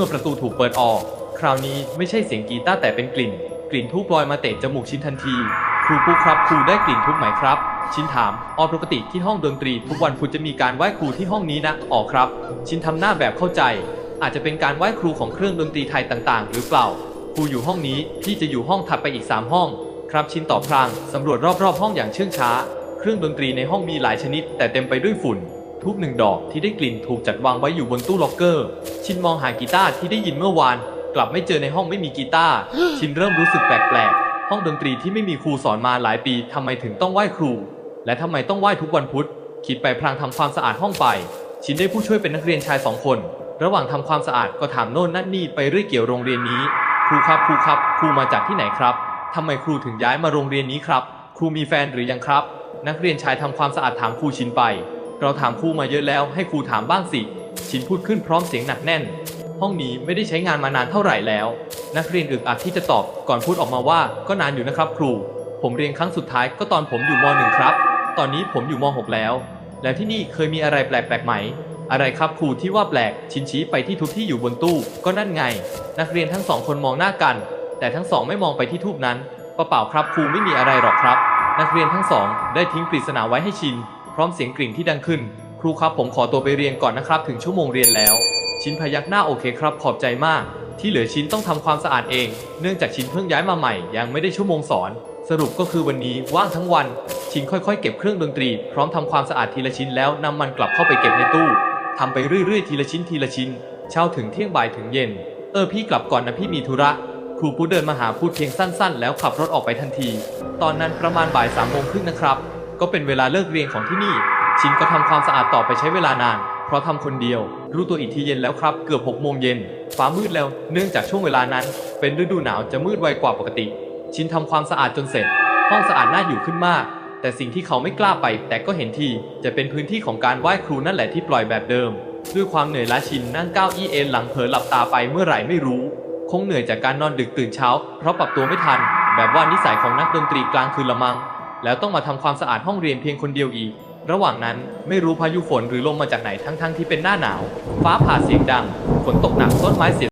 มื่อประตูถูกเปิดออก คราวนี้ไม่ใช่เสียงกีตาร์แต่เป็นกลิ่น กลิ่นทูบลอยมาเตะจมูกชินทันที ครูปุ๊ครับครูได้กลิ่นทูบไหมครับ ชินถามออปกติที่ห้องดนตรี ทุกวันพุธจะมีการไหว้ครูที่ห้องนี้นะอ๋อครับ ชินทำหน้าแบบเข้าใจ อาจจะเป็นการไหว้ครูของเครื่องดนตรีไทยต่าง ๆ หรือเปล่าครูอยู่ห้องนี้พี่จะอยู่ห้องถัดไปอีก 3 ห้อง ครับชินตอบพลางสำรวจรอบๆห้องอย่างเชื่องช้า เครื่องดนตรีในห้องมีหลายชนิด แต่เต็มไปด้วยฝุ่น ทูบหนึ่งดอกที่ได้กลิ่นถูกจัดวางไว้อยู่บนตู้ล็อกเกอร์ ชินมองหากีตาร์ที่ได้ยินเมื่อวาน กลับไม่เจอในห้องไม่มีกีตาร์ชินเริ่มรู้สึกแปลกๆ ห้องดนตรีที่ไม่มีครูสอนมาหลายปีทำไมถึงต้องไหว้ครู และทำไมต้องไหว้ทุกวันพุธ คิดไปพลางทำความสะอาดห้องไป ชินได้ผู้ช่วยเป็นนักเรียนชายสองคน ระหว่างทำความสะอาดก็ถามโน่นนั่นนี่ไปเรื่อยเกี่ยวโรงเรียนนี้ ครูครับครูครับ ครูมาจากที่ไหนครับทำไมครูถึงย้ายมาโรงเรียนนี้ครับ ครูมีแฟนหรือยังครับ นักเรียนชายทำความสะอาดถามครูชินไป เราถามครูมาเยอะแล้วให้ครูถามบ้างสิ ชินพูดขึ้นพร้อมเสียงหนักแน่น ห้องนี้ไม่ได้ใช้งานมานานเท่าไหร่แล้ว นักเรียนอึกอักที่จะตอบก่อนพูดออกมาว่าก็นานอยู่นะครับครู ผมเรียนครั้งสุดท้ายก็ตอนผมอยู่ม .1 ครับ ตอนนี้ผมอยู่ม .6 แล้ว แล้วที่นี่เคยมีอะไรแปลกๆไหม อะไรครับครูที่ว่าแปลก ชินชี้ไปที่ทูบที่อยู่บนตู้ ก็นั่นไง นักเรียนทั้งสองคนมองหน้ากัน แต่ทั้งสองไม่มองไปที่ทูบนั้นเปล่าๆครับครูไม่มีอะไรหรอกครับ นักเรียนทั้งสอง ได้ทิ้งปริศนาไว้ให้ชิน ร้อมเสียงกริ่งที่ดังขึ้น ครูครับผมขอตัวไปเรียนก่อนนะครับ ถึงชั่วโมงเรียนแล้ว ชินพยักหน้าโอเคครับ ขอบใจมาก ที่เหลือชินต้องทำความสะอาดเอง เนื่องจากชินเพิ่งย้ายมาใหม่ ยังไม่ได้ชั่วโมงสอน สรุปก็คือวันนี้ว่างทั้งวัน ชินค่อยๆ เก็บเครื่องดนตรี พร้อมทำความสะอาดทีละชิ้นแล้วนำมันกลับเข้าไปเก็บในตู้ทำไปเรื่อยๆ ทีละชิ้นทีละชิ้น เช้าถึงเที่ยงบ่ายถึงเย็น เออพี่กลับก่อนนะพี่มีธุระ ครูผู้เดินมาหาพูดเพียงสั้นๆ แล้วขับรถออกไปทันที ตอนนั้นประมาณบ่ายสามโมงครึ่งนะครับ ก็เป็นเวลาเลิกเรียนของที่นี่ ชินก็ทำความสะอาดต่อไปใช้เวลานาน เพราะทำคนเดียว รู้ตัวอีกทีเย็นแล้วครับ เกือบ6โมงเย็น ฟ้ามืดแล้ว เนื่องจากช่วงเวลานั้น เป็นฤดูหนาวจะมืดไวกว่าปกติ ชินทำความสะอาดจนเสร็จ ห้องสะอาดน่าอยู่ขึ้นมาก แต่สิ่งที่เขาไม่กล้าไป แต่ก็เห็นที จะเป็นพื้นที่ของการไหว้ครูนั่นแหละที่ปล่อยแบบเดิม ด้วยความเหนื่อยล้าชินนั่งก้าวอี้เอ็นหลังเผลอหลับตาไปเมื่อไหร่ไม่รู้ คงเหนื่อยจากการนอนดึกตื่นเช้า เพราะปรับตัวไม่ทัน แบบว่านิสัยของนักดนตรีกลางคืนละมัง แล้วต้องมาทำความสะอาดห้องเรียนเพียงคนเดียวอีก ระหว่างนั้นไม่รู้พายุฝนหรือลมมาจากไหนทั้งๆที่เป็นหน้าหนาว ฟ้าผ่าเสียงดัง ฝนตกหนักต้นไม้เสีย